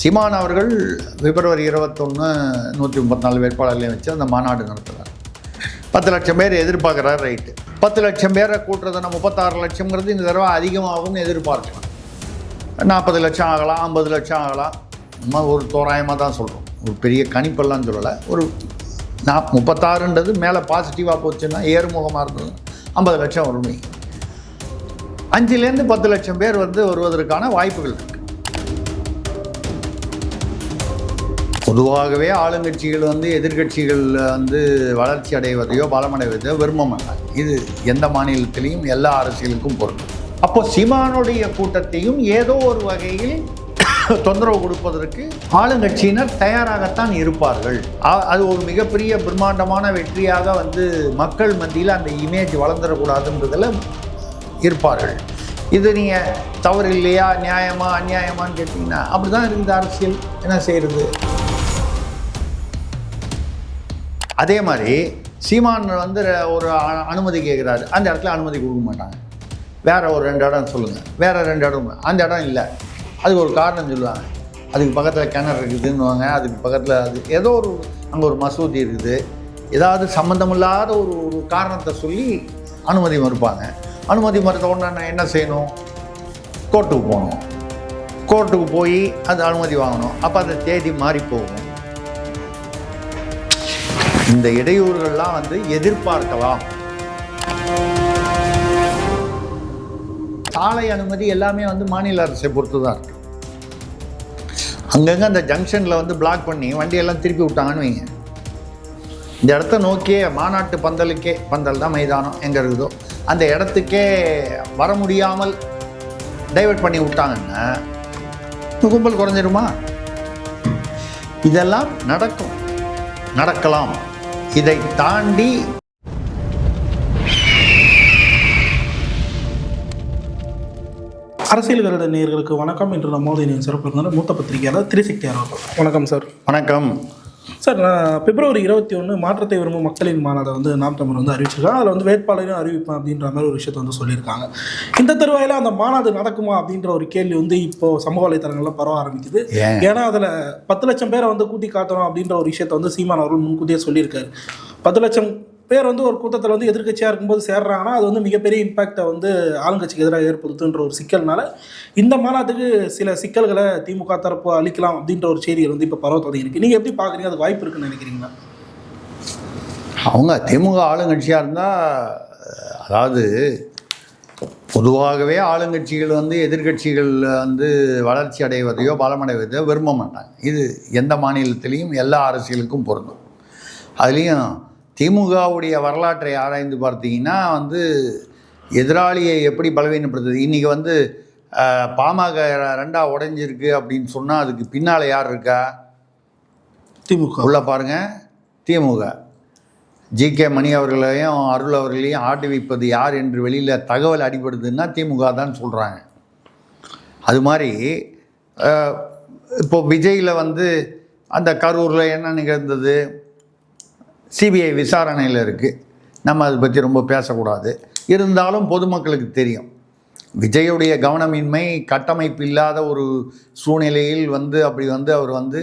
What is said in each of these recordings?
சீமான் அவர்கள் பிப்ரவரி இருபத்தொன்று நூற்றி முப்பத்தி நாலு வேட்பாளர்களையும் வச்சு அந்த மாநாடு நடத்துகிறார் பத்து லட்சம் பேர் எதிர்பார்க்குறாரு ரைட்டு. பத்து லட்சம் பேரை கூட்டுறதுனா முப்பத்தாறு லட்சம்ங்கிறது இந்த தடவை அதிகமாகும்னு எதிர்பார்க்கலாம். நாற்பது லட்சம் ஆகலாம் ஐம்பது லட்சம் ஆகலாம். நம்ம ஒரு தோராயமாக தான் சொல்கிறோம் ஒரு பெரிய கணிப்பெல்லாம் சொல்லலை. ஒரு நான் முப்பத்தாறுன்றது மேலே பாசிட்டிவாக போச்சுன்னா ஏறுமுகமாக இருந்தது ஐம்பது லட்சம் வறுமை அஞ்சுலேருந்து பத்து லட்சம் பேர் வந்து வருவதற்கான வாய்ப்புகள் இருக்குது பொதுவாகவே ஆளுங்கட்சிகள் வந்து எதிர்கட்சிகள் வந்து வளர்ச்சி அடைவதையோ பலமடைவதையோ விரும்ப மாட்டாங்க. இது எந்த மாநிலத்திலையும் எல்லா அரசியலுக்கும் பொருள். அப்போ சிமானுடைய கூட்டத்தையும் ஏதோ ஒரு வகையில் தொந்தரவு கொடுப்பதற்கு ஆளுங்கட்சியினர் தயாராகத்தான் இருப்பார்கள். அது ஒரு மிகப்பெரிய பிரம்மாண்டமான வெற்றியாக வந்து மக்கள் மத்தியில் அந்த இமேஜ் வளர்ந்துடக்கூடாதுன்றதில் இருப்பார்கள். இது நீங்கள் தவறு இல்லையா நியாயமா அநியாயமான்னு கேட்டிங்கன்னா அப்படி தான் இருக்குது அரசியல். என்ன செய்கிறது அதே மாதிரி சீமான் வந்து ஒரு அ- அனுமதி கேட்குறாரு. அந்த இடத்துல அனுமதி கொடுக்க மாட்டாங்க. வேற ஒரு ரெண்டு இடம் சொல்லுங்கள் வேற ரெண்டு இடம் அந்த இடம் இல்லை. அதுக்கு ஒரு காரணம் சொல்லுவாங்க. அதுக்கு பக்கத்தில் கிணறு இருக்குதுன்னுவாங்க. அதுக்கு பக்கத்தில் அது ஏதோ ஒரு அங்கே ஒரு மசூதி இருக்குது. ஏதாவது சம்மந்தமில்லாத ஒரு ஒரு காரணத்தை சொல்லி அனுமதி மறுப்பாங்க. அனுமதி மறுத்த உடனே நான் என்ன செய்யணும்? கோர்ட்டுக்கு போகணும். கோர்ட்டுக்கு போய் அந்த அனுமதி வாங்கணும். அப்போ அந்த தேதி மாறி போகும். இந்த இடையூறுகள்லாம் வந்து எதிர்பார்க்கலாம். சாலை அனுமதி எல்லாமே வந்து மாநில அரசை பொறுத்து தான் இருக்கு. அங்கங்கே அந்த ஜங்ஷனில் வந்து பிளாக் பண்ணி வண்டியெல்லாம் திருப்பி விட்டாங்கன்னு வைங்க. இந்த இடத்த நோக்கியே மாநாட்டு பந்தலுக்கே பந்தல் தான் மைதானம் எங்கே இருக்குதோ அந்த இடத்துக்கே வர முடியாமல் டைவர்ட் பண்ணி விட்டாங்கன்னா கும்பல் குறைஞ்சிருமா? இதெல்லாம் நடக்கும். நடக்கலாம். இதை தாண்டி அரசியல் கருட நேயர்களுக்கு வணக்கம். என்று இணைய சிறப்பு மூத்த பத்திரிகையாளர் திரிசக்தி அவர்கள். வணக்கம் சார். வணக்கம். சார் நான் பிப்ரவரி இருபத்தி ஒன்று மாற்றத்தை விரும்பும் மக்களின் மாநாட்டை வந்து நாம் தமிழ் வந்து அறிவிச்சிருக்காங்க. அதில் வந்து வேட்பாளரையும் அறிவிப்பேன் அப்படின்ற மாதிரி ஒரு விஷயத்தை வந்து சொல்லியிருக்காங்க. இந்த தருவாயில் அந்த மாநாடு நடக்குமா அப்படின்ற ஒரு கேள்வி வந்து இப்போ சமூக வலைத்தளங்கள்ல பரவ ஆரம்பிக்குது. ஏன்? ஏன்னா அதில் பத்து லட்சம் பேரை வந்து கூட்டி காட்டணும் அப்படின்ற ஒரு விஷயத்தை வந்து சீமான் அவர்கள் முன்கூட்டியே சொல்லியிருக்காரு. பத்து லட்சம் பேர் வந்து ஒரு கூட்டத்தில் வந்து எதிர்க்கட்சியாக இருக்கும்போது சேர்றாங்கன்னா அது வந்து மிகப்பெரிய இம்பாக்டை வந்து ஆளுங்கட்சிக்கு எதிராக ஏற்படுத்துன்ற ஒரு சிக்கல்னால இந்த மாநாட்டுக்கு சில சிக்கல்களை திமுக தரப்பு அளிக்கலாம் அப்படின்ற ஒரு செய்திகள் வந்து இப்போ பரவ தொடங்கியிருக்கு நீங்கள் எப்படி பார்க்குறீங்க அது வாய்ப்பு இருக்குன்னு நினைக்கிறீங்களா? அவங்க திமுக ஆளுங்கட்சியாக இருந்தால் அதாவது பொதுவாகவே ஆளுங்கட்சிகள் வந்து எதிர்கட்சிகள் வந்து வளர்ச்சி அடைவதையோ பலமடைவதையோ விரும்ப மாட்டாங்க. இது எந்த மாநிலத்திலையும் எல்லா அரசியலுக்கும் பொருந்தும். அதுலேயும் திமுகவுடைய வரலாற்றை ஆராய்ந்து பார்த்தீங்கன்னா வந்து எதிராளியை எப்படி பலவீனப்படுத்துது? இன்றைக்கி வந்து பாமக ரெண்டாக உடைஞ்சிருக்கு அப்படின்னு சொன்னால் அதுக்கு பின்னால் யார் இருக்கா? திமுக. உள்ள பாருங்க. திமுக. ஜி கே மணி அவர்களையும் அருள் அவர்களையும் ஆட்டி வைப்பது யார் என்று வெளியில் தகவல் அடிபடுதுன்னா திமுக தான் சொல்கிறாங்க அது மாதிரி இப்போ விஜயில் வந்து அந்த கரூரில் என்ன நிகழ்ந்தது? சிபிஐ விசாரணையில் இருக்குது நம்ம அதை பற்றி ரொம்ப பேசக்கூடாது. இருந்தாலும் பொதுமக்களுக்கு தெரியும். விஜயுடைய கவனமின்மை கட்டமைப்பு இல்லாத ஒரு சூழ்நிலையில் வந்து அப்படி வந்து அவர் வந்து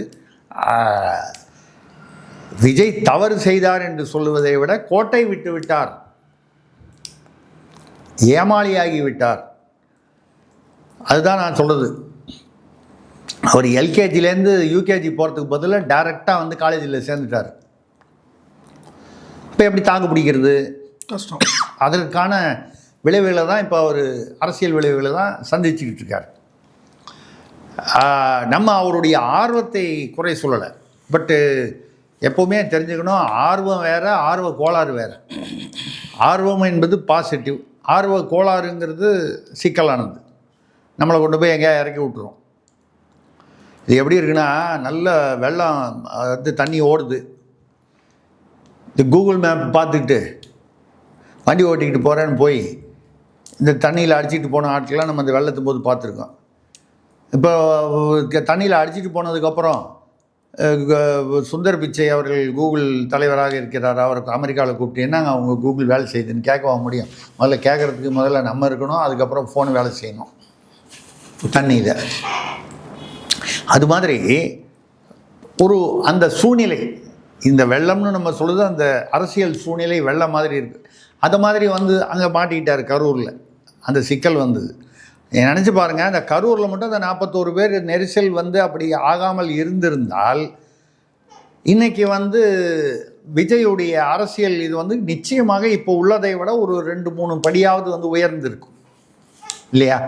விஜய் தவறு செய்தார் என்று சொல்லுவதை விட கோட்டை விட்டு விட்டார். ஏமாளியாகி விட்டார். அதுதான் நான் சொல்கிறது அவர் எல்கேஜிலேருந்து யூகேஜி போகிறதுக்கு பதிலாக டைரெக்டாக வந்து காலேஜில் சேர்ந்துட்டார். இப்போ எப்படி தாக்கு பிடிக்கிறது? கஷ்டம். அதற்கான விளைவுகளை தான் இப்போ அவர் அரசியல் விளைவுகளை தான் சந்திச்சுக்கிட்டு இருக்கார். நம்ம அவருடைய ஆர்வத்தை குறை சொல்லலை. பட்டு எப்போவுமே தெரிஞ்சுக்கணும் ஆர்வம் வேற ஆர்வ கோளாறு வேற. ஆர்வம் என்பது பாசிட்டிவ் ஆர்வ கோளாறுங்கிறது சிக்கலானது. நம்மளை கொண்டு போய் எங்கேயா இறக்கி விட்டுரும். இது எப்படி இருக்குன்னா நல்ல வெள்ளம் வந்து தண்ணி ஓடுது. இந்த கூகுள் மேப் பார்த்துக்கிட்டு வண்டி ஓட்டிக்கிட்டு போகிறேன்னு போய் இந்த தண்ணியில் அடிச்சிட்டு போன ஆட்கள்லாம் நம்ம இந்த வெள்ளத்தும் போது பார்த்துருக்கோம். இப்போ தண்ணியில் அடிச்சிட்டு போனதுக்கப்புறம் சுந்தர் பிச்சை அவர்கள் கூகுள் தலைவராக இருக்கிறார். அவருக்கு அமெரிக்காவில் கூப்பிட்டு என்னங்க அவங்க கூகுள் வேலை செய்யுதுன்னு கேட்கவா முடியும்? முதல்ல கேட்குறதுக்கு முதல்ல நம்ம இருக்கணும் அதுக்கப்புறம் ஃபோன் வேலை செய்யணும். தண்ணியில். அது மாதிரி ஒரு அந்த சூழ்நிலை இந்த வெள்ளம்னு நம்ம சொல்லுது அந்த அரசியல் சூழ்நிலை வெள்ளம் மாதிரி இருக்குது அது மாதிரி வந்து அங்கே மாட்டிக்கிட்டார் கரூரில். அந்த சிக்கல் வந்தது. நினச்சி பாருங்கள் அந்த கரூரில் மட்டும் அந்த நாற்பத்தோரு பேர் நெரிசல் வந்து அப்படி ஆகாமல் இருந்திருந்தால் இன்னைக்கு வந்து விஜயுடைய அரசியல் இது வந்து நிச்சயமாக இப்போ உள்ளதை விட ஒரு ரெண்டு மூணு படியாவது வந்து உயர்ந்திருக்கும். இல்லையா?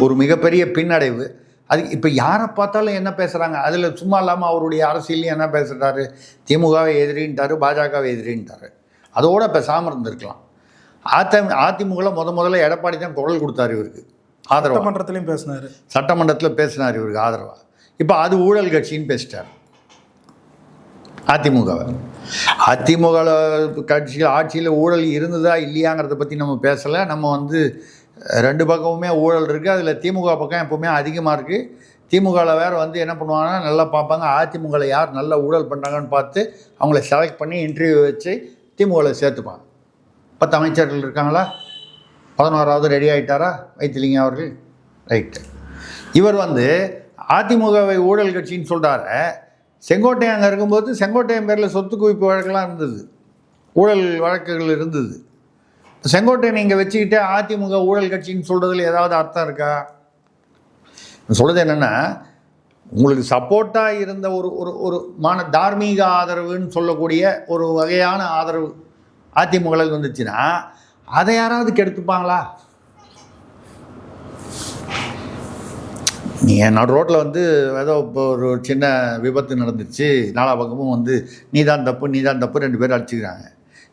ஒரு மிகப்பெரிய பின்னடைவு. அது இப்போ யாரை பார்த்தாலும் என்ன பேசுகிறாங்க அதில் சும்மா இல்லாமல் அவருடைய அரசியலையும் என்ன பேசுகிறாரு திமுகவை எதிரின்ட்டாரு பாஜகவை எதிரின்ட்டாரு. அதோட பேசாமல் இருந்திருக்கலாம். அதி அதிமுகவில் முத முதல்ல எடப்பாடி தான் குரல் கொடுத்தாரு இவருக்கு. ஆதரவா. சட்டமன்றத்திலையும் பேசினாரு. சட்டமன்றத்தில் பேசினார் இவருக்கு ஆதரவா. இப்போ அது ஊழல் கட்சின்னு பேசிட்டார். அதிமுகவை. அதிமுக கட்சியில் ஆட்சியில் ஊழல் இருந்ததா இல்லையாங்கிறத பற்றி நம்ம பேசலை. நம்ம வந்து ரெண்டு பக்கமுமே ஊழல் இருக்குது அதில் திமுக பக்கம் எப்போவுமே அதிகமாக இருக்குது திமுகவில் வேறு வந்து என்ன பண்ணுவாங்கன்னா நல்லா பார்ப்பாங்க. அதிமுகவில் யார் நல்லா ஊழல் பண்ணுறாங்கன்னு பார்த்து அவங்கள செலக்ட் பண்ணி இன்டர்வியூ வச்சு திமுகவில் சேர்த்துப்பாங்க. பத்து அமைச்சர்கள் இருக்காங்களா? பதினோராவது ரெடி ஆகிட்டாரா வைத்திலிங்க அவர்கள்? ரைட்டு இவர் வந்து அதிமுகவை ஊழல் கட்சின்னு சொல்கிறார செங்கோட்டையன் அங்கே இருக்கும்போது செங்கோட்டையன் பேரில் சொத்து குவிப்பு வழக்கெல்லாம் இருந்தது. ஊழல் வழக்குகள் இருந்தது. செங்கோட்டை நீங்கள் வச்சுக்கிட்டு அதிமுக ஊழல் கட்சின்னு சொல்கிறதுல ஏதாவது அர்த்தம் இருக்கா? சொல்கிறது என்னென்னா உங்களுக்கு சப்போர்ட்டாக இருந்த ஒரு ஒரு ஒரு மான தார்மீக ஆதரவுன்னு சொல்லக்கூடிய ஒரு வகையான ஆதரவு அதிமுகவில் வந்துச்சுன்னா அதை யாராவது கெடுத்துப்பாங்களா? நீங்கள் நான் ரோட்டில் வந்து ஏதோ இப்போ ஒரு சின்ன விபத்து நடந்துச்சு நாலா பக்கமும் வந்து நீ தான் தப்பு நீ தான் தப்பு ரெண்டு பேரும் அடிச்சுக்கிறாங்க.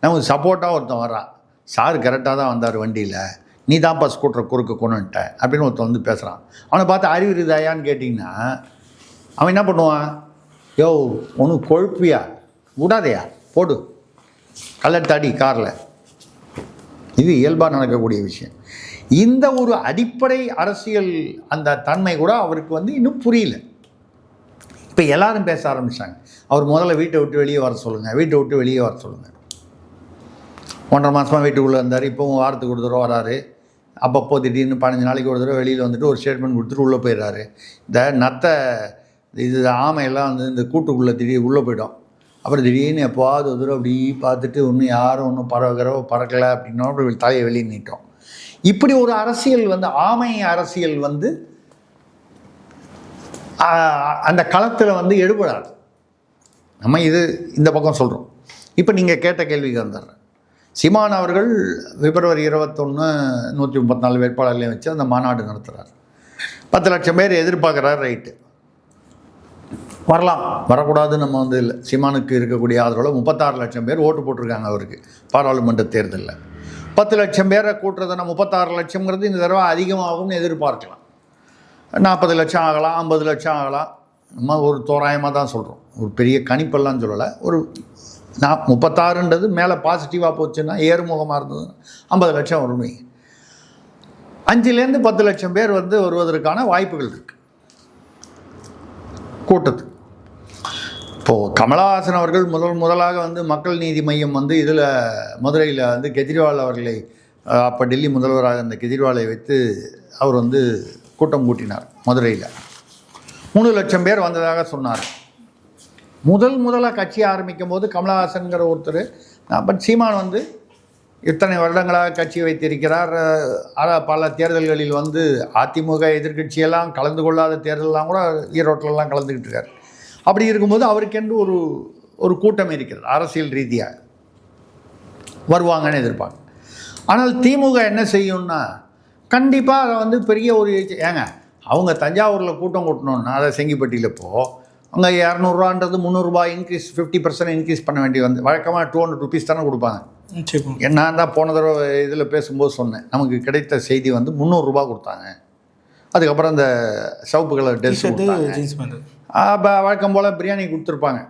நமக்கு சப்போர்ட்டாக ஒருத்தன் வரான் சார் கரெக்டாக தான் வந்தார் வண்டியில். நீ தான்ப்பா ஸ்கூட்டரை குறுக்க கொண்டு அப்படின்னு ஒருத்தன் வந்து பேசுகிறான் அவனை பார்த்து அறிவு இதாயான்னு கேட்டிங்கன்னா அவன் என்ன பண்ணுவான்? யோ ஒன்று கொழுப்பியா? விடாதையா? போடு. கலர் அடி காரில். இது இயல்பாக நடக்கக்கூடிய விஷயம். இந்த ஒரு அடிப்படை அரசியல் அந்த தன்மை கூட அவருக்கு வந்து இன்னும் புரியல. இப்போ எல்லாரும் பேச ஆரம்பிச்சாங்க. அவர் முதல்ல வீட்டை விட்டு வெளியே வர சொல்லுங்கள் வீட்டை விட்டு வெளியே வர சொல்லுங்கள் ஒன்றரை மாதமாக வீட்டுக்குள்ளே இருந்தார். இப்போவும் வாரத்துக்கு ஒரு தடவை வராரு. அப்பப்போ திடீர்னு பதினஞ்சு நாளைக்கு ஒரு தடவை வெளியில் வந்துட்டு ஒரு ஸ்டேட்மெண்ட் கொடுத்துட்டு உள்ளே போயிடுறாரு. இந்த நத்தை இது ஆமையெல்லாம் வந்து இந்த கூட்டுக்குள்ளே திடீர் உள்ளே போயிடும். அப்புறம் திடீர்னு எப்போது ஒரு தடவை அப்படி பார்த்துட்டு ஒன்றும் யாரும் ஒன்றும் பறவைக்கிறவோ பறக்கலை அப்படின்னா அப்படி தலையை வெளியே நீட்டோம். இப்படி ஒரு அரசியல் வந்து ஆமை அரசியல் வந்து அந்த களத்தில் வந்து எடுபடாது. நம்ம இது இந்த பக்கம் சொல்கிறோம் இப்போ நீங்கள் கேட்ட கேள்விக்கு வந்துடுறேன். சீமான் அவர்கள் பிப்ரவரி இருபத்தொன்று நூற்றி முப்பத்தி நாலு வேட்பாளர்களையும் வச்சு அந்த மாநாடு நடத்துகிறார் பத்து லட்சம் பேர் எதிர்பார்க்குறாரு ரைட்டு. வரலாம். வரக்கூடாது நம்ம வந்து இல்லை சீமானுக்கு இருக்கக்கூடிய ஆதரவில் முப்பத்தாறு லட்சம் பேர் ஓட்டு போட்டிருக்காங்க அவருக்கு பாராளுமன்ற தேர்தலில். பத்து லட்சம் பேரை கூட்டுறதுனா முப்பத்தாறு லட்சம்ங்கிறது இந்த தடவை அதிகமாகும்னு எதிர்பார்க்கலாம். நாற்பது லட்சம் ஆகலாம் ஐம்பது லட்சம் ஆகலாம். நம்ம ஒரு தோராயமாக தான் சொல்கிறோம் ஒரு பெரிய கணிப்பெல்லாம் சொல்லலை ஒரு நான் முப்பத்தாறுன்றது மேலே பாசிட்டிவாக போச்சுன்னா ஏறுமுகமாக இருந்தது. ஐம்பது லட்சம் வரும். அஞ்சுலேருந்து பத்து லட்சம் பேர் வந்து வருவதற்கான வாய்ப்புகள் இருக்குது கூட்டத்துக்கு இப்போது கமலஹாசன் அவர்கள் முதல் முதலாக வந்து மக்கள் நீதி மையம் வந்து இதில் மதுரையில் வந்து கெஜ்ரிவால் அவர்களை அப்போ டெல்லி முதல்வராக இருந்த கெஜ்ரிவாலை வைத்து அவர் வந்து கூட்டம் கூட்டினார் மதுரையில். மூணு லட்சம் பேர் வந்ததாக சொன்னார். முதல் முதலாக கட்சி ஆரம்பிக்கும் போது கமலஹாசன்கிற ஒருத்தர் பட் சீமான் வந்து இத்தனை வருடங்களாக கட்சி வைத்திருக்கிறார். பல தேர்தல்களில் வந்து அதிமுக எதிர்க்கட்சியெல்லாம் கலந்து கொள்ளாத தேர்தலெலாம் கூட ஈரோட்டிலலாம் கலந்துக்கிட்டு இருக்கார். அப்படி இருக்கும்போது அவருக்கென்று ஒரு ஒரு கூட்டம் இருக்கிறது அரசியல் ரீதியாக. வருவாங்கன்னு எதிர்ப்பாங்க ஆனால் திமுக என்ன செய்யும்னா கண்டிப்பாக அதை வந்து பெரிய ஒரு ஏங்க அவங்க தஞ்சாவூரில் கூட்டம் கூட்டணும்னா அதை செங்கிப்பட்டியில் இப்போ அங்கே இரநூறுவான்றது முந்நூறுரூபா இன்க்ரீஸ் ஃபிஃப்டி பர்சன்ட் இன்க்ரீஸ் பண்ண வேண்டி வந்து வழக்கமாக டூ ஹண்ட்ரட் ருபீஸ் தானே கொடுப்பாங்க. நான் தான் போன தடவை இதில் பேசும்போது சொன்னேன் நமக்கு கிடைத்த செய்தி வந்து முந்நூறுரூபா கொடுத்தாங்க. அதுக்கப்புறம் இந்த சவுப்பு கலர் ட்ரெஸ் கொடுத்தாங்க. வழக்கம் போல் பிரியாணி கொடுத்துருப்பாங்க.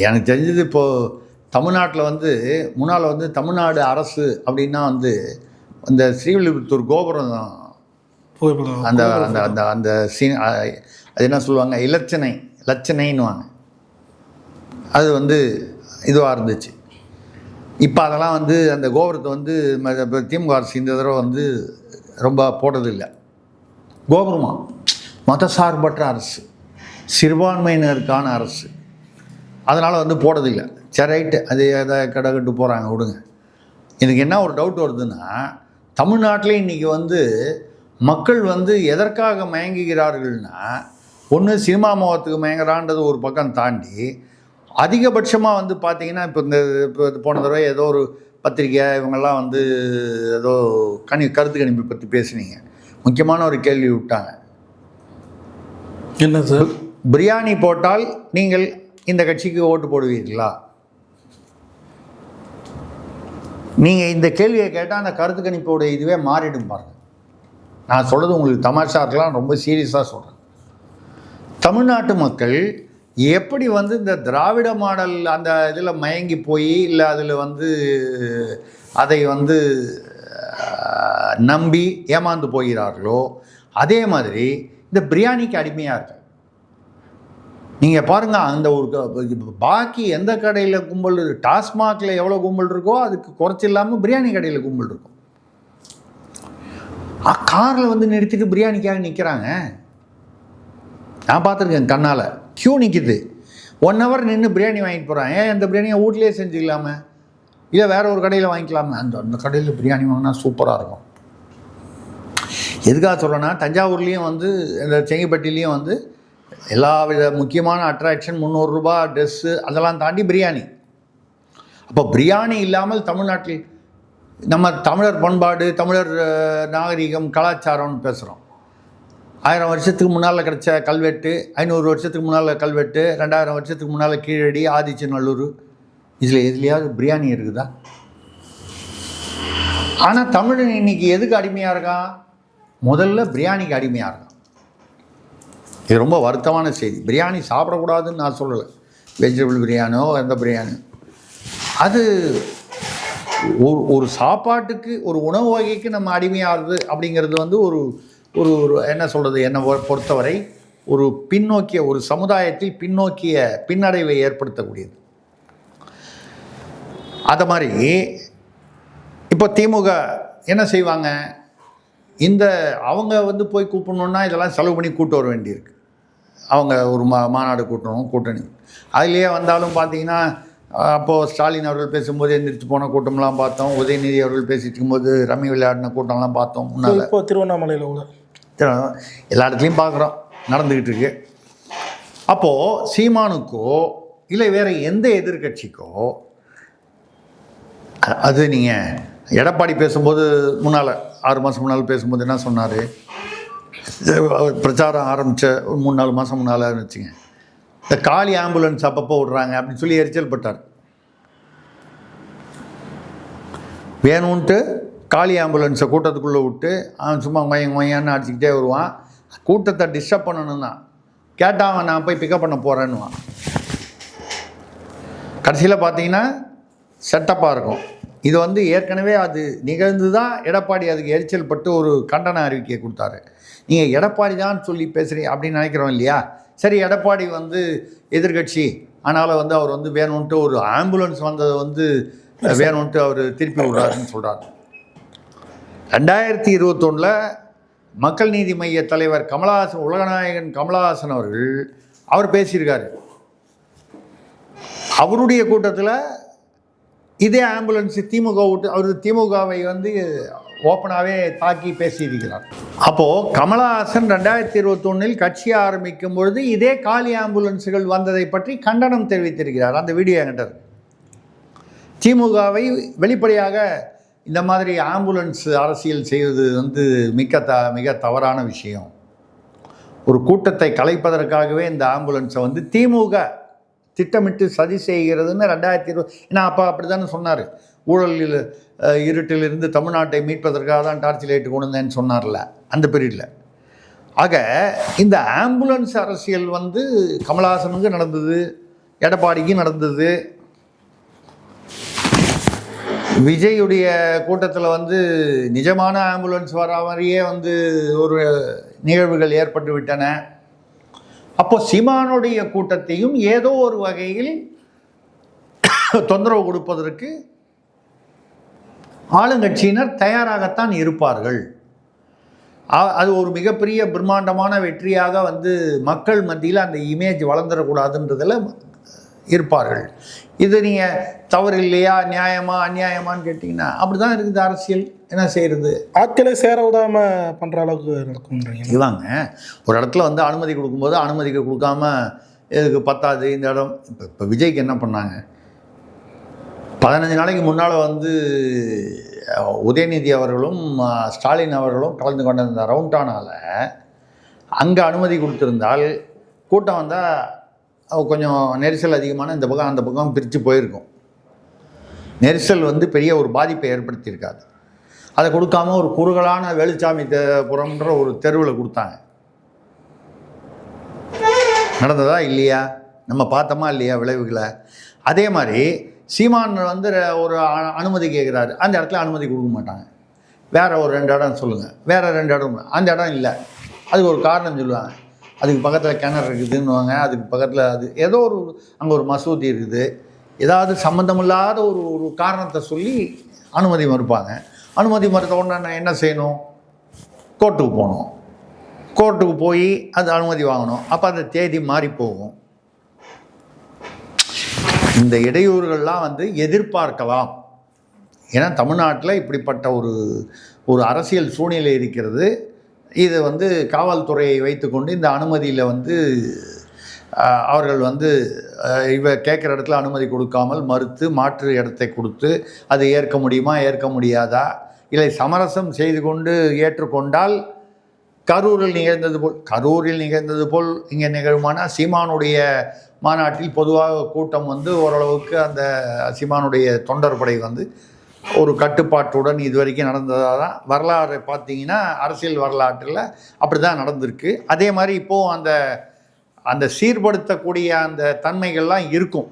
எனக்கு தெரிஞ்சது இப்போது தமிழ்நாட்டில் வந்து முன்னால் வந்து தமிழ்நாடு அரசு அப்படின்னா வந்து இந்த ஸ்ரீவில்லிபுத்தூர் கோபுரம் அந்த அந்த அந்த அந்த சீ அஹ் அது என்ன சொல்லுவாங்க? இலச்சனை லட்சணைன்னுவாங்க அது வந்து இதுவாக இருந்துச்சு. இப்போ அதெல்லாம் வந்து அந்த கோபுரத்தை வந்து திமுக அரசு இந்த தடவை வந்து ரொம்ப போட்டதில்லை. கோபுரமா? மதசார்பற்ற அரசு. சிறுபான்மையினருக்கான அரசு. அதனால் வந்து போட்டதில்லை. சரி ரைட்டு. அது எதை கடகட்டு போகிறாங்க விடுங்க. எனக்கு என்ன ஒரு டவுட் வருதுன்னா தமிழ்நாட்டில் இன்றைக்கி வந்து மக்கள் வந்து எதற்காக மயங்குகிறார்கள்னா ஒன்று சினிமா முகத்துக்கு மயங்குறான்றது ஒரு பக்கம் தாண்டி அதிகபட்சமாக வந்து பார்த்தீங்கன்னா இப்போ இந்த இப்போ போன தடவை ஏதோ ஒரு பத்திரிக்கை இவங்கெல்லாம் வந்து ஏதோ கணி கருத்து கணிப்பு பற்றி பேசுனீங்க. முக்கியமான ஒரு கேள்வி விட்டாங்க. என்ன சார்? பிரியாணி போட்டால் நீங்கள் இந்த கட்சிக்கு ஓட்டு போடுவீர்களா? நீங்கள் இந்த கேள்வியை கேட்டால் அந்த கருத்து கணிப்போட இதுவே மாறிடும் பாருங்க. நான் சொல்கிறது உங்களுக்கு தமாஷா இருக்கலாம் ரொம்ப சீரியஸாக சொல்கிறேன் தமிழ்நாட்டு மக்கள் எப்படி வந்து இந்த திராவிட மாடல் அந்த இதில் மயங்கி போய் இல்லை அதில் வந்து அதை வந்து நம்பி ஏமாந்து போகிறார்களோ அதே மாதிரி இந்த பிரியாணிக்கு அடிமையாக இருக்கு நீங்கள் பாருங்கள் அந்த ஒரு பாக்கி எந்த கடையில் கும்பல் டாஸ்மாகில் எவ்வளோ கும்பல் இருக்கோ அதுக்கு குறைச்சி இல்லாமல் பிரியாணி கடையில் கும்பல் இருக்கும். காரில் வந்து நிறுத்திட்டு பிரியாணிக்காக நிற்கிறாங்க நான் பார்த்துருக்கேன் கண்ணால். க்யூ நிற்கிது ஒன் ஹவர் நின்று பிரியாணி வாங்கிட்டு போகிறான் ஏன் இந்த பிரியாணியை வீட்லேயே செஞ்சுக்கலாமே? இல்லை வேற ஒரு கடையில் வாங்கிக்கலாமே? அந்த அந்த கடையில் பிரியாணி வாங்கினா சூப்பராக இருக்கும். எதுக்காக சொல்கிறேன்னா தஞ்சாவூர்லேயும் வந்து இந்த செங்கிப்பட்டிலையும் வந்து எல்லா வித முக்கியமான அட்ராக்ஷன் முந்நூறுரூபா ட்ரெஸ்ஸு அதெல்லாம் தாண்டி பிரியாணி. அப்போ பிரியாணி இல்லாமல் தமிழ்நாட்டில் நம்ம தமிழர் பண்பாடு தமிழர் நாகரிகம் கலாச்சாரம்னு பேசுகிறோம் ஆயிரம் வருஷத்துக்கு முன்னால் கிடச்ச கல்வெட்டு ஐநூறு வருஷத்துக்கு முன்னால் கல்வெட்டு ரெண்டாயிரம் வருஷத்துக்கு முன்னால் கீழடி ஆதிச்சநல்லூர். இதில் எதுலையாவது பிரியாணி இருக்குதா? ஆனால் தமிழன் இன்னைக்கு எதுக்கு அடிமையாக இருக்கான்? முதல்ல பிரியாணிக்கு அடிமையாக இருக்கான். இது ரொம்ப வருத்தமான செய்தி. பிரியாணி சாப்பிடக்கூடாதுன்னு நான் சொல்லலை. வெஜிடபிள் பிரியாணியோ எந்த பிரியாணியோ. அது ஒரு ஒரு சாப்பாட்டுக்கு ஒரு உணவு வகைக்கு நம்ம அடிமையாகிறது அப்படிங்கிறது வந்து ஒரு ஒரு ஒரு என்ன சொல்கிறது என்னை பொறுத்தவரை ஒரு பின்னோக்கிய ஒரு சமுதாயத்தில் பின்னோக்கிய பின்னடைவை ஏற்படுத்தக்கூடியது. அதை மாதிரி இப்போ திமுக என்ன செய்வாங்க? இந்த அவங்க வந்து போய் கூப்பிடணுன்னா இதெல்லாம் செலவு பண்ணி கூட்டு வர வேண்டியிருக்கு. அவங்க ஒரு மா மாநாடு கூட்டணும் கூட்டணி. அதுலேயே வந்தாலும் பார்த்தீங்கன்னா அப்போது ஸ்டாலின் அவர்கள் பேசும்போது எந்திரிச்சு போன கூட்டம்லாம் பார்த்தோம். உதயநிதி அவர்கள் பேசிட்டு இருக்கும்போது ரம்மி விளையாடின கூட்டம்லாம் பார்த்தோம். இப்போ திருவண்ணாமலையில் உள்ள எல்லா இடத்துலையும் பார்க்குறோம். நடந்துக்கிட்டு இருக்கு. அப்போது சீமானுக்கோ இல்லை வேறு எந்த எதிர்க்கட்சிக்கோ அது நீங்கள் எடப்பாடி பேசும்போது முன்னால் ஆறு மாதம் முன்னால் பேசும்போது என்ன சொன்னார்? பிரச்சாரம் ஆரம்பித்த ஒரு மூணு நாலு மாதம் முன்னால் வச்சுங்க. இந்த காலி ஆம்புலன்ஸ் அப்பப்போ விடுறாங்க அப்படின்னு சொல்லி எரிச்சல் பட்டார். வேணும்ன்ட்டு காலி ஆம்புலன்ஸை கூட்டத்துக்குள்ளே விட்டு அவன் சும்மா மயங்க மயன்னு அடிச்சுக்கிட்டே வருவான். கூட்டத்தை டிஸ்டர்ப் பண்ணணும் தான் கேட்டால் அவன் நான் போய் பிக்கப் பண்ண போகிறேன்னுவான் கடைசியில் பார்த்தீங்கன்னா செட்டப்பாக இருக்கும். இது வந்து ஏற்கனவே அது நிகழ்ந்து தான் எடப்பாடி அதுக்கு எரிச்சல் பட்டு ஒரு கண்டன அறிக்கையை கொடுத்தாரு. நீங்கள் எடப்பாடி தான் சொல்லி பேசுகிறீங்க அப்படின்னு நினைக்கிறோம் இல்லையா? சரி எடப்பாடி வந்து எதிர்க்கட்சி ஆனாலும் வந்து அவர் வந்து வேணும்ன்ட்டு ஒரு ஆம்புலன்ஸ் வந்ததை வந்து வேணும்ன்ட்டு அவர் திருப்பி விடுறாருன்னு சொல்கிறார் ரெண்டாயிரத்தி இருபத்தொன்னில் மக்கள் நீதி மைய தலைவர் கமலஹாசன் உலகநாயகன் கமலஹாசன் அவர்கள் அவர் பேசியிருக்காரு. அவருடைய கூட்டத்தில் இதே ஆம்புலன்ஸு திமுக விட்டு அவர் திமுகவை வந்து ஓப்பனாகவே தாக்கி பேசியிருக்கிறார். அப்போது கமலஹாசன் ரெண்டாயிரத்தி இருபத்தொன்னில் கட்சி ஆரம்பிக்கும் பொழுது இதே காலி ஆம்புலன்ஸுகள் வந்ததை பற்றி கண்டனம் தெரிவித்திருக்கிறார் அந்த வீடியோ என்கிட்ட. திமுகவை வெளிப்படையாக இந்த மாதிரி ஆம்புலன்ஸ் அரசியல் செய்வது வந்து மிக த மிக தவறான விஷயம். ஒரு கூட்டத்தை கலைப்பதற்காகவே இந்த ஆம்புலன்ஸை வந்து திமுக திட்டமிட்டு சதி செய்கிறதுன்னு ரெண்டாயிரத்தி இருபது ஏன்னா அப்போ அப்படி தானே சொன்னார். ஊழலில் இருட்டிலிருந்து தமிழ்நாட்டை மீட்பதற்காக தான் டார்ச் லைட்டு கொண்டு வந்தேன்னு சொன்னார்ல அந்த பீரியடில். ஆக இந்த ஆம்புலன்ஸ் அரசியல் வந்து கமலஹாசனுக்கு நடந்தது எடப்பாடிக்கு நடந்தது விஜயுடைய கூட்டத்தில் வந்து நிஜமான ஆம்புலன்ஸ் வர மாதிரியே வந்து ஒரு நிகழ்வுகள் ஏற்பட்டு விட்டன. அப்போ சிமானுடைய கூட்டத்தையும் ஏதோ ஒரு வகையில் தொந்தரவு கொடுப்பதற்கு ஆளுங்கட்சியினர் தயாராகத்தான் இருப்பார்கள். அது ஒரு மிகப்பெரிய பிரம்மாண்டமான வெற்றியாக வந்து மக்கள் மத்தியில் அந்த இமேஜ் வளர்ந்துடக்கூடாதுன்றதில் இருப்பார்கள். இது நீங்கள் தவறு இல்லையா நியாயமா அநியாயமான்னு கேட்டிங்கன்னா அப்படி தான் இருக்குது அரசியல். என்ன செய்கிறது ஆட்களே சேர விடாம பண்ற அளவுக்கு நடக்கும்ன்றீங்க. இவாங்க ஒரு இடத்துல வந்து அனுமதி கொடுக்கும்போது அனுமதிக்கு கொடுக்காம இதுக்கு பத்தாது இந்த இடம். இப்போ இப்போ விஜய்க்கு என்ன பண்ணாங்க? பதினஞ்சு நாளைக்கு முன்னால் வந்து உதயநிதி அவர்களும் ஸ்டாலின் அவர்களும் கலந்து கொண்ட இந்த ரவுண்டானால அங்கே அனுமதி கொடுத்துருந்தால் கூட்டம் வந்தால் கொஞ்சம் நெரிசல் அதிகமான இந்த பக்கம் அந்த பக்கம் பிரித்து போயிருக்கும். நெரிசல் வந்து பெரிய ஒரு பாதிப்பை ஏற்படுத்தியிருக்காது. அதை கொடுக்காம ஒரு குறுகலான வேலுச்சாமி புறம்ன்ற ஒரு தெருவில் கொடுத்தாங்க. நடந்ததா இல்லையா? நம்ம பார்த்தோமா இல்லையா விளைவுகளை? அதே மாதிரி சீமான் வந்து ஒரு அனுமதி கேட்குறாரு. அந்த இடத்துல அனுமதி கொடுக்க மாட்டாங்க. வேறு ஒரு ரெண்டு இடம் சொல்லுங்கள் வேறு ரெண்டு இடம். அந்த இடம் இல்லை. அதுக்கு ஒரு காரணம் சொல்லுவாங்க. அதுக்கு பக்கத்தில் கிணறு இருக்குதுன்னுவாங்க. அதுக்கு பக்கத்தில் அது ஏதோ ஒரு அங்கே ஒரு மசூதி இருக்குது. ஏதாவது சம்மந்தமில்லாத ஒரு ஒரு காரணத்தை சொல்லி அனுமதி மறுப்பாங்க. அனுமதி மறுத்த உடனே நான் என்ன செய்யணும்? கோர்ட்டுக்கு போகணும். கோர்ட்டுக்கு போய் அது அனுமதி வாங்கணும். அப்போ அந்த தேதி மாறி போகும். இந்த இடையூறுகள்லாம் வந்து எதிர்பார்க்கலாம். ஏன்னா தமிழ்நாட்டில் இப்படிப்பட்ட ஒரு ஒரு அரசியல் சூழ்நிலை இருக்கிறது. இது வந்து காவல்துறையை வைத்துக்கொண்டு இந்த அனுமதியில் வந்து அவர்கள் வந்து இவ கேட்குற இடத்துல அனுமதி கொடுக்காமல் மறுத்து மாற்று இடத்தை கொடுத்து அதை ஏற்க முடியுமா ஏற்க முடியாதா? இல்லை சமரசம் செய்து கொண்டு ஏற்றுக்கொண்டால் கரூரில் நிகழ்ந்தது போல் கரூரில் நிகழ்ந்தது போல் இங்கே நிகழ்வுமானால் சீமானுடைய மாநாட்டில் பொதுவாக கூட்டம் வந்து ஓரளவுக்கு அந்த சீமானுடைய தொண்டர் படை வந்து ஒரு கட்டுப்பாட்டுடன் இது வரைக்கும் நடந்ததாக தான் வரலாறு பார்த்தீங்கன்னா அரசியல் வரலாற்றில் அப்படி தான் நடந்திருக்கு. அதே மாதிரி இப்போது அந்த அந்த சீர்படுத்தக்கூடிய அந்த தன்மைகள்லாம் இருக்கும்.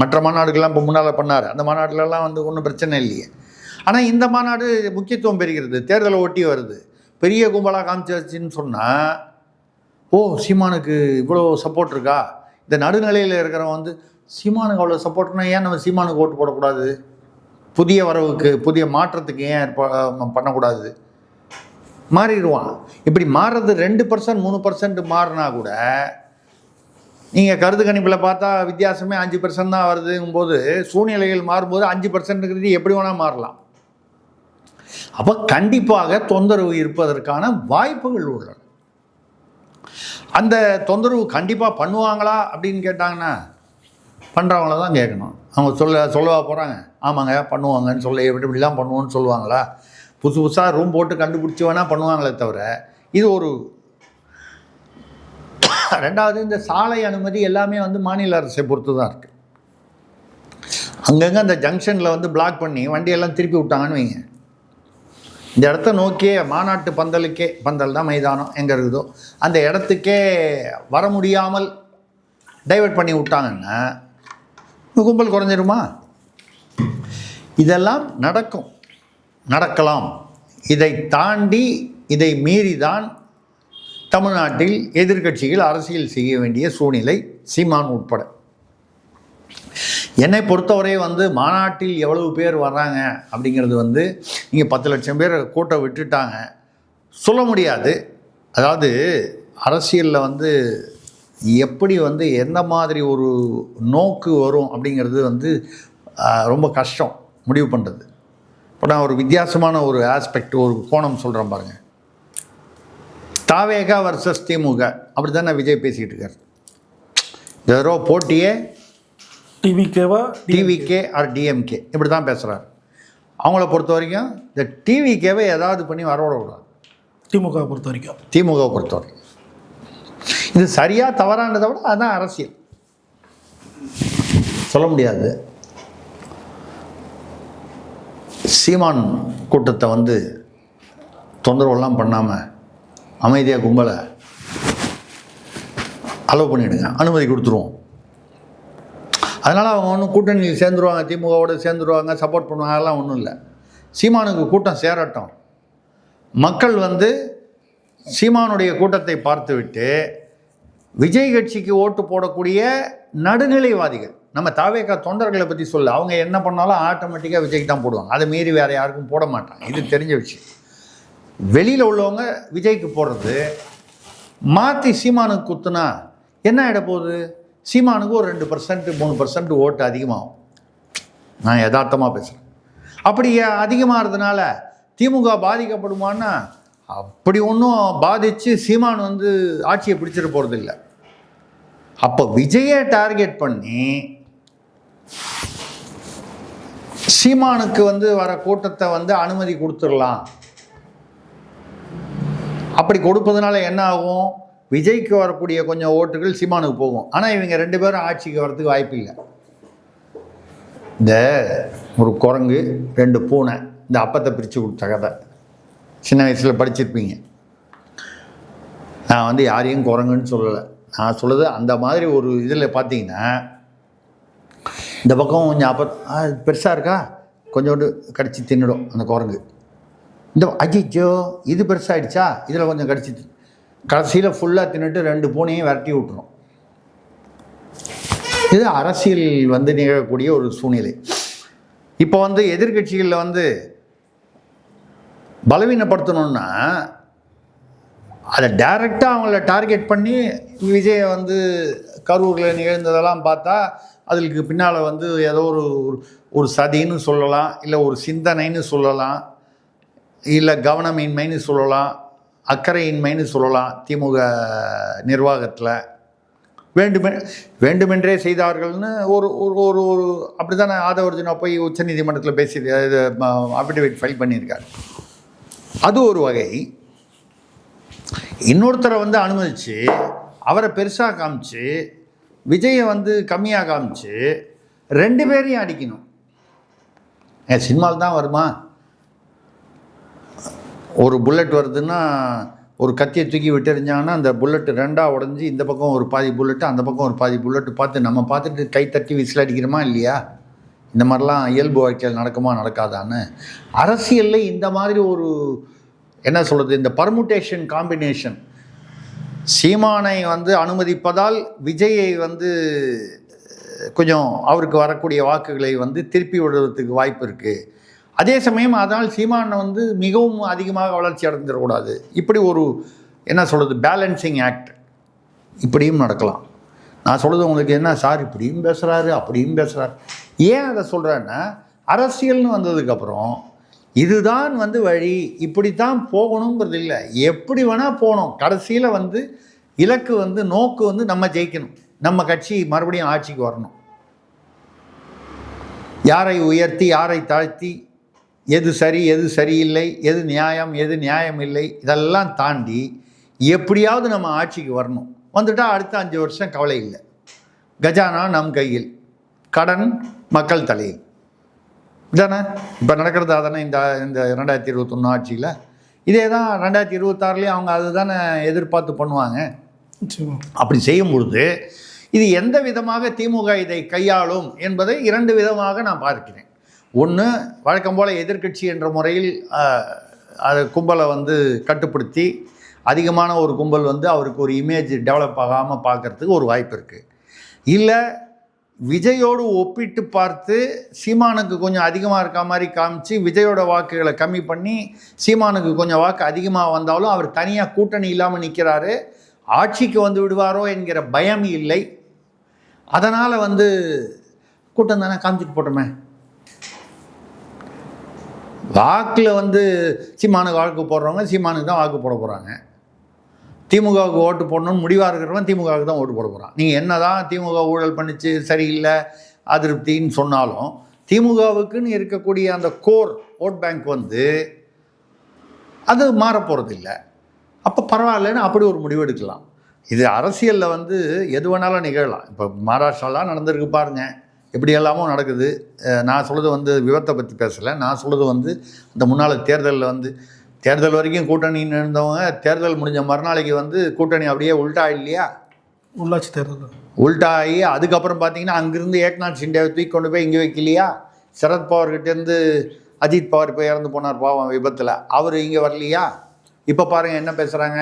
மற்ற மாநாடுகள்லாம் இப்போ முன்னால் பண்ணார். அந்த மாநாடுலலாம் வந்து ஒன்றும் பிரச்சனை இல்லையே. ஆனால் இந்த மாநாடு முக்கியத்துவம் பெறுகிறது. தேர்தலை ஒட்டி வருது. பெரிய கும்பலாக காமிச்சாச்சுன்னு சொன்னால் ஓ சீமானுக்கு இவ்வளோ சப்போர்ட் இருக்கா? இந்த நடுநிலையில் இருக்கிறவன் வந்து சீமானுக்கு அவ்வளோ சப்போர்ட்னா ஏன் நம்ம சீமானுக்கு ஓட்டு போடக்கூடாது? புதிய வரவுக்கு புதிய மாற்றத்துக்கு ஏன் பண்ணக்கூடாது? மாறிடுவான். இப்படி மாறுறது ரெண்டு பர்சன்ட் மூணு பர்சன்ட் மாறினா கூட நீங்கள் கருத்து கணிப்பில் பார்த்தா வித்தியாசமே அஞ்சு பர்சன்ட் தான் வருதுங்கும்போது சூழ்நிலைகள் மாறும்போது அஞ்சு பர்சன்ட்டுங்கிறது எப்படி வேணால் மாறலாம். அப்போ கண்டிப்பாக தொந்தரவு இருப்பதற்கான வாய்ப்புகள் உள்ளன. அந்த தொந்தரவு கண்டிப்பாக பண்ணுவாங்களா அப்படின்னு கேட்டாங்கன்னா பண்ணுறவங்கள தான் கேட்கணும். அவங்க சொல்ல சொல்லவா போகிறாங்க ஆமாங்க பண்ணுவாங்கன்னு சொல்ல எப்படி இப்படிலாம் பண்ணுவோன்னு சொல்லுவாங்களா? புதுசு புதுசாக ரூம் போட்டு கண்டுபிடிச்சி வேணால் பண்ணுவாங்களே தவிர இது ஒரு ரெண்டாவது இந்த சாலை அனுமதி எல்லாமே வந்து மாநில அரசை பொறுத்து தான் இருக்குது அங்கங்கே அந்த ஜங்ஷனில் வந்து பிளாக் பண்ணி வண்டியெல்லாம் திருப்பி விட்டாங்கன்னு வைங்க. இந்த இடத்த நோக்கியே மாநாட்டு பந்தலுக்கே பந்தல் தான் மைதானம் எங்கே இருக்குதோ அந்த இடத்துக்கே வர முடியாமல் டைவர்ட் பண்ணி விட்டாங்கன்னா கும்பல் குறைஞ்சிருமா? இதெல்லாம் நடக்கும். நடக்கலாம். இதை தாண்டி இதை மீறி தான் தமிழ்நாட்டில் எதிர்க்கட்சிகள் அரசியல் செய்ய வேண்டிய சூழ்நிலை சீமான் உட்பட. என்னை பொறுத்தவரை வந்து மாநாட்டில் எவ்வளவு பேர் வர்றாங்க அப்படிங்கிறது வந்து இங்கே பத்து லட்சம் பேர் கூட்டம் விட்டுட்டாங்க. சொல்ல முடியாது. அதாவது அரசியலில் வந்து எப்படி வந்து எந்த மாதிரி ஒரு நோக்கு வரும் அப்படிங்கிறது வந்து ரொம்ப கஷ்டம் முடிவு பண்ணுறது இப்போ நான் ஒரு வித்தியாசமான ஒரு ஆஸ்பெக்ட் ஒரு கோணம் சொல்கிறேன் பாருங்க. தாவேகா வர்சஸ் திமுக. அப்படி தானே விஜய் பேசிக்கிட்டு இருக்கார். தடவை போட்டியே டிவிக்கேவா டிவிகே ஆர் டிஎம்கே இப்படி தான் பேசுகிறார் அவங்கள பொறுத்த வரைக்கும் இந்த டிவிகேவை ஏதாவது பண்ணி வரவிட கூடாது திமுக பொறுத்த வரைக்கும். திமுகவை பொறுத்த வரைக்கும். இது சரியாக தவறானதை விட அதுதான் அரசியல். சொல்ல முடியாது. சீமான் கூட்டத்தை வந்து தொந்தரவுலாம் பண்ணாமல் அமைதியாக கும்பலை அலோவ் பண்ணிவிடுங்க அனுமதி கொடுத்துருவோம். அதனால் அவங்க ஒன்றும் கூட்டணியில் சேர்ந்துருவாங்க திமுகவோடு சேர்ந்துருவாங்க சப்போர்ட் பண்ணுவாங்க அதெல்லாம் ஒன்றும் இல்லை. சீமானுக்கு கூட்டம் சேரட்டும். மக்கள் வந்து சீமானுடைய கூட்டத்தை பார்த்துவிட்டு விஜய் கட்சிக்கு ஓட்டு போடக்கூடிய நடுநிலைவாதிகள். நம்ம தாவேக்கா தொண்டர்களை பற்றி சொல்ல. அவங்க என்ன பண்ணாலும் ஆட்டோமேட்டிக்காக விஜய்க்கு தான் போடுவாங்க. அதை மீறி வேறு யாருக்கும் போட மாட்டாங்க. இது தெரிஞ்ச விஷயம். வெளியில் உள்ளவங்க விஜய்க்கு போடுறது மாற்றி சீமானுக்கு குத்துனா என்ன ஆகிட போகுது? சீமானுக்கு ஒரு ரெண்டு பர்சன்ட் மூணு பர்சன்ட் ஓட்டு அதிகமாகும். நான் யதார்த்தமாக பேசுகிறேன் அப்படி அதிகமாகிறதுனால திமுக பாதிக்கப்படுமான்னா அப்படி ஒன்றும் பாதித்து சீமான் வந்து ஆட்சியை பிடிச்சிட்டு போகிறதில்ல அப்போ விஜயை டார்கெட் பண்ணி சீமானுக்கு வந்து வர கூட்டத்தை வந்து அனுமதி கொடுத்துடலாம். அப்படி கொடுப்பதனால என்ன ஆகும்? விஜய்க்கு வரக்கூடிய கொஞ்சம் ஓட்டுகள் சீமானுக்கு போகும். ஆனால் இவங்க ரெண்டு பேரும் ஆட்சிக்கு வரதுக்கு வாய்ப்பு இல்லை. இந்த ஒரு குரங்கு ரெண்டு பூனை இந்த அப்பத்தை பிரித்து கொடுத்த கதை. சின்ன வயசில் படிச்சிருப்பீங்க. நான் வந்து யாரையும் குரங்குன்னு சொல்லலை. நான் சொல்லுது அந்த மாதிரி ஒரு இதில் பார்த்தீங்கன்னா இந்த பக்கம் கொஞ்சம் அப்ப பெருசாக இருக்கா? கொஞ்சோண்டு கடிச்சு தின்னுடும் அந்த குரங்கு. இந்த அஜிச்சோ இது பெருசாகிடுச்சா இதில் கொஞ்சம் கடிச்சு கடைசியில் ஃபுல்லாக தின்னுட்டு ரெண்டு பூனையும் விரட்டி விட்டுரும். இது அரசியல் வந்து நிகழக்கூடிய ஒரு சூழ்நிலை. இப்போ வந்து எதிர்க்கட்சிகளில் வந்து பலவீனப்படுத்தணும்னா அதை டைரெக்டாக அவங்கள டார்கெட் பண்ணி விஜயை வந்து கரூரில் நிகழ்ந்ததெல்லாம் பார்த்தா அதுக்கு பின்னால் வந்து ஏதோ ஒரு ஒரு சதின்னு சொல்லலாம் இல்லை ஒரு சிந்தனைன்னு சொல்லலாம் இல்லை கவனமின்மைன்னு சொல்லலாம் அக்கறையின்மைன்னு சொல்லலாம் திமுக நிர்வாகத்தில். வேண்டுமென் வேண்டுமென்றே செய்தார்கள்னு ஒரு ஒரு ஒரு ஒரு அப்படி தானே ஆதவர்ஜுனா போய் உச்சநீதிமன்றத்தில் பேசி இது ஃபைல் பண்ணியிருக்காரு. அது ஒரு வகை. இன்னொருத்தரை வந்து அனுமதிச்சு அவரை பெருசாக காமிச்சு விஜயை வந்து கம்மியாக காமிச்சு ரெண்டு பேரையும் அடிக்கணும். என் சினிமாவில் தான் வருமா? ஒரு புல்லட் வருதுன்னா ஒரு கத்தியை தூக்கி விட்டுறிஞ்சாங்கன்னா அந்த புல்லட் ரெண்டாக உடஞ்சி இந்த பக்கம் ஒரு பாதி புல்லட்டு அந்த பக்கம் ஒரு பாதி புல்லட்டு பார்த்து நம்ம பார்த்துட்டு கை தட்டி விசில் அடிக்கிறோமா இல்லையா? இந்த மாதிரிலாம் இயல்பு வாழ்க்கையில் நடக்குமா நடக்காதான்னு. அரசியலில் இந்த மாதிரி ஒரு என்ன சொல்கிறது இந்த பர்முட்டேஷன் காம்பினேஷன் சீமானை வந்து அனுமதிப்பதால் விஜயை வந்து கொஞ்சம் அவருக்கு வரக்கூடிய வாக்குகளை வந்து திருப்பி விடுறதுக்கு வாய்ப்பு இருக்குது அதே சமயம் அதனால் சீமானை வந்து மிகவும் அதிகமாக வளர்ச்சி அடைஞ்சிடக்கூடாது இப்படி ஒரு என்ன சொல்கிறது பேலன்சிங் ஆக்ட் இப்படியும் நடக்கலாம். நான் சொல்கிறது உங்களுக்கு என்ன சார் இப்படியும் பேசுகிறாரு அப்படியும் பேசுகிறாரு ஏன் அதை சொல்கிறேன்னா அரசியல்னு வந்ததுக்கப்புறம் இதுதான் வந்து வழி இப்படித்தான் போகணுங்கிறது இல்லை. எப்படி வேணால் போகணும். கடைசியில் வந்து இலக்கு வந்து நோக்கு வந்து நம்ம ஜெயிக்கணும். நம்ம கட்சி மறுபடியும் ஆட்சிக்கு வரணும். யாரை உயர்த்தி யாரை தாழ்த்தி எது சரி எது சரியில்லை எது நியாயம் எது நியாயம் இல்லை இதெல்லாம் தாண்டி எப்படியாவது நம்ம ஆட்சிக்கு வரணும். வந்துட்டால் அடுத்த அஞ்சு வருஷம் கவலை இல்லை. கஜானா நம் கையில். கடன் மக்கள் தலையில் இதானே? இப்போ நடக்கிறது அதானே இந்த இந்த ரெண்டாயிரத்தி இருபத்தொன்று ஆட்சியில்? இதே தான் ரெண்டாயிரத்தி இருபத்தாறுலேயும் அவங்க அதுதானே எதிர்பார்த்து பண்ணுவாங்க. அப்படி செய்யும் பொழுது இது எந்த விதமாக திமுக இதை கையாளும் என்பதை இரண்டு விதமாக நான் பார்க்கிறேன். ஒன்று வழக்கம் போல் எதிர்க்கட்சி என்ற முறையில் அது கும்பலை வந்து கட்டுப்படுத்தி அதிகமான ஒரு கும்பல் வந்து அவருக்கு ஒரு இமேஜ் டெவலப் ஆகாமல் பார்க்கறதுக்கு ஒரு வாய்ப்பு இருக்குது இல்லை விஜயோடு ஒப்பிட்டு பார்த்து சீமானுக்கு கொஞ்சம் அதிகமாக இருக்க மாதிரி காமிச்சு விஜயோட வாக்குகளை கம்மி பண்ணி சீமானுக்கு கொஞ்சம் வாக்கு அதிகமாக வந்தாலும் அவர் தனியாக கூட்டணி இல்லாமல் நிற்கிறாரு ஆட்சிக்கு வந்து விடுவாரோ என்கிற பயம் இல்லை. அதனால் வந்து கூட்டம் தானே காமிச்சிட்டு போட்டோமே. வாக்கில் வந்து சீமானுக்கு வாக்கு போடுறவங்க சீமானுக்கு தான் வாக்கு போட போகிறாங்க திமுகவுக்கு ஓட்டு போடணும்னு முடிவாக இருக்கிறவன் திமுகவுக்கு தான் ஓட்டு போட போகிறான் நீங்கள் என்ன தான் திமுக ஊழல் பண்ணிச்சு சரியில்லை அதிருப்தின்னு சொன்னாலும் திமுகவுக்குன்னு இருக்கக்கூடிய அந்த கோர் ஓட் பேங்க் வந்து அது மாறப்போகிறது இல்லை அப்போ பரவாயில்லன்னு அப்படி ஒரு முடிவு எடுக்கலாம். இது அரசியலில் வந்து எது வேணாலும் நிகழலாம். இப்போ மகாராஷ்டிராலாம் நடந்திருக்கு பாருங்க. எப்படி எல்லாமோ நடக்குது. நான் சொல்கிறது வந்து விபத்தை பற்றி பேசலை. நான் சொல்கிறது வந்து இந்த முன்னால் தேர்தலில் வந்து தேர்தல் வரைக்கும் கூட்டணின்னு இருந்தவங்க தேர்தல் முடிஞ்ச மறுநாளைக்கு வந்து கூட்டணி அப்படியே உல்டா இல்லையா? உள்ளாட்சி தேர்தல் உல்டா ஆகி அதுக்கப்புறம் பார்த்தீங்கன்னா அங்கிருந்து ஏக்நாத் ஷிண்டேவை தூக்கி கொண்டு போய் இங்கே வைக்கலையா? சரத்பவார்கிட்டேருந்து அஜித் பவார் போய் இறந்து போனார் பாவம் விபத்தில். அவர் இங்கே வரலையா? இப்போ பாருங்கள் என்ன பேசுகிறாங்க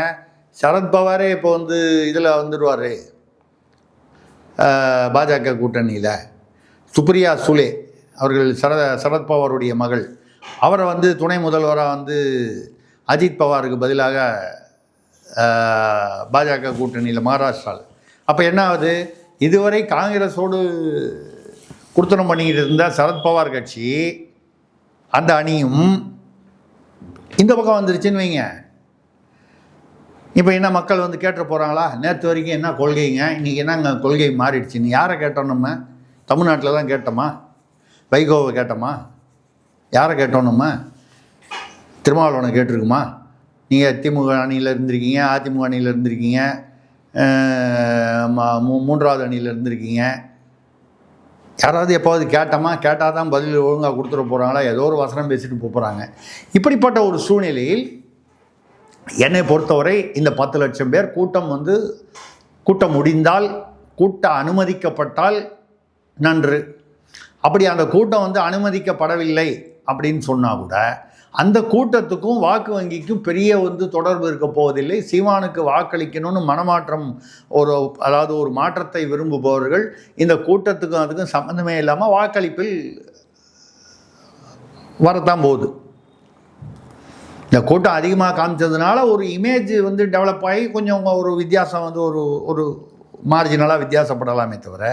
சரத்பவாரே இப்போ வந்து இதில் வந்துடுவார் பாஜக கூட்டணியில். சுப்ரியா சுலே அவர்கள் சரத சரத்பவாருடைய மகள். அவரை வந்து துணை முதல்வராக வந்து அஜித் பவாருக்கு பதிலாக பாஜக கூட்டணியில் மகாராஷ்டிராவில் அப்போ என்ன ஆகுது? இதுவரை காங்கிரஸோடு குடுத்தனம் பண்ணிக்கிட்டு இருந்த சரத்பவார் கட்சி அந்த அணியும் இந்த பக்கம் வந்துருச்சுன்னு வைங்க. இப்போ என்ன மக்கள் வந்து கேட்டு போகிறாங்களா நேற்று வரைக்கும் என்ன கொள்கைங்க? இன்றைக்கி என்னங்க கொள்கை மாறிடுச்சுன்னு யாரை கேட்டோம் நம்ம? தமிழ்நாட்டில் தான் கேட்டோமா? வைகோவை கேட்டோமா? யாரை கேட்டோம் நம்ம திருமாவளவனை கேட்டிருக்குமா? நீங்கள் திமுக அணியில் இருந்திருக்கீங்க அதிமுக அணியில் இருந்திருக்கீங்க மூன்றாவது அணியில் இருந்திருக்கீங்க. யாராவது எப்போது கேட்டோமா? கேட்டால் தான் பதில் ஒழுங்காக கொடுத்துட போகிறாங்களா ஏதோ ஒரு வசனம் பேசிட்டு போகிறாங்க இப்படிப்பட்ட ஒரு சூழ்நிலையில் என்னை பொறுத்தவரை இந்த பத்து லட்சம் பேர் கூட்டம் வந்து கூட்டம் முடிந்தால் கூட்ட அனுமதிக்கப்பட்டால் நன்று. அப்படி அந்த கூட்டம் வந்து அனுமதிக்கப்படவில்லை. அப்படின்னு சொன்னால் கூட அந்த கூட்டத்துக்கும் வாக்கு வங்கிக்கும் பெரிய வந்து தொடர்பு இருக்க போவதில்லை. சீமானுக்கு வாக்களிக்கணும்னு மனமாற்றம் ஒரு அதாவது ஒரு மாற்றத்தை விரும்புபவர்கள் இந்த கூட்டத்துக்கும் அதுக்கும் சம்மந்தமே இல்லாமல் வாக்களிப்பில் வரத்தான் போகுது. இந்த கூட்டம் அதிகமாக காமிச்சதுனால ஒரு இமேஜ் வந்து டெவலப் ஆகி கொஞ்சம் ஒரு வித்தியாசம் வந்து ஒரு ஒரு மார்ஜினலாக வித்தியாசப்படலாமே தவிர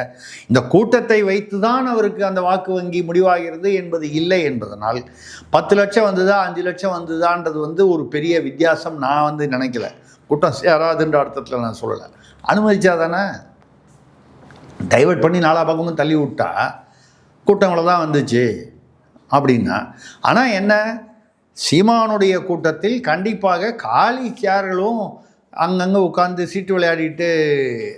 இந்த கூட்டத்தை வைத்து தான் அவருக்கு அந்த வாக்கு வங்கி முடிவாகிறது என்பது இல்லை என்பதனால் பத்து லட்சம் வந்ததா அஞ்சு லட்சம் வந்ததான்றது வந்து ஒரு பெரிய வித்தியாசம் நான் வந்து நினைக்கல. கூட்டம் சேராதுன்ற அர்த்தத்தில் நான் சொல்லலை. அனுமதிச்சா தானே டைவெர்ட் பண்ணி நாலா பக்கமும் தள்ளி விட்டா கூட்டங்களை தான் வந்துச்சு அப்படின்னா ஆனால் என்ன? சீமானுடைய கூட்டத்தில் கண்டிப்பாக காலி சேர்களும் அங்கங்கே உட்காந்து சீட்டு விளையாடிட்டு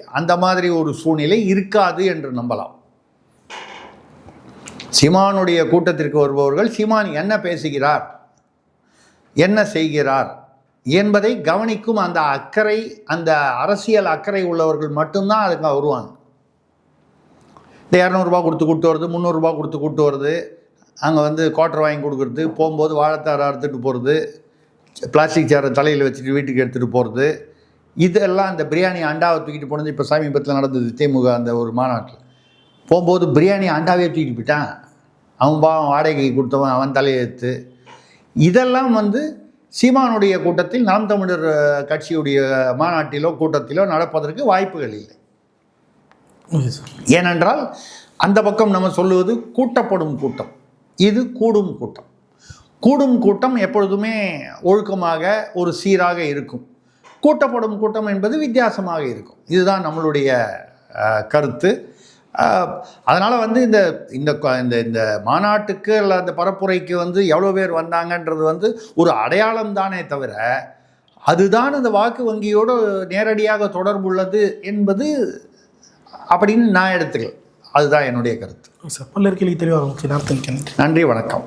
அந்த மாதிரி ஒரு சூழ்நிலை இருக்காது என்று நம்பலாம். சீமானுடைய கூட்டத்திற்கு வருபவர்கள் சீமான் என்ன பேசுகிறார்? என்ன செய்கிறார்? என்பதை கவனிக்கும் அந்த அக்கறை அந்த அரசியல் அக்கறை உள்ளவர்கள் மட்டும்தான் அதுக்கு வருவாங்க. இந்த இரநூறுபா கொடுத்து கூட்டு வருது முந்நூறுரூபா கொடுத்து கூட்டு வருது அங்கே வந்து குவார்ட்டர் வாங்கி கொடுக்குறது போகும்போது வாழைத்தார அறுத்துட்டு போகிறது பிளாஸ்டிக் சேரை தலையில் வச்சுட்டு வீட்டுக்கு எடுத்துகிட்டு போகிறது இதெல்லாம் அந்த பிரியாணி அண்டாவை தூக்கிட்டு போனது இப்போ சமீபத்தில் நடந்தது திமுக அந்த ஒரு மாநாட்டில். போகும்போது பிரியாணி அண்டாவே தூக்கிட்டு போயிட்டான். அவன் பாவம் வாடகைக்கு கொடுத்தவன் அவன் தலையெழுத்து இதெல்லாம் வந்து சீமானுடைய கூட்டத்தில் நாம் தமிழர் கட்சியுடைய மாநாட்டிலோ கூட்டத்திலோ நடப்பதற்கு வாய்ப்புகள் இல்லை. ஏனென்றால் அந்த பக்கம் நம்ம சொல்லுவது கூட்டப்படும் கூட்டம். இது கூடும் கூட்டம். கூடும் கூட்டம் எப்பொழுதுமே ஒழுக்கமாக ஒரு சீராக இருக்கும். கூட்டப்படும் கூட்டம் என்பது வித்தியாசமாக இருக்கும். இதுதான் நம்மளுடைய கருத்து. அதனால் வந்து இந்த இந்த இந்த இந்த மாநாட்டுக்கு அல்ல அந்த பரப்புரைக்கு வந்து எவ்வளோ பேர் வந்தாங்கன்றது வந்து ஒரு அடையாளம் தானே தவிர அதுதான் இந்த வாக்கு வங்கியோடு நேரடியாக தொடர்புள்ளது என்பது அப்படின்னு நான் எடுத்துக்கல. அதுதான் என்னுடைய கருத்து. சார் பல்லர் கேள்வி தெளிவாக நன்றி வணக்கம்.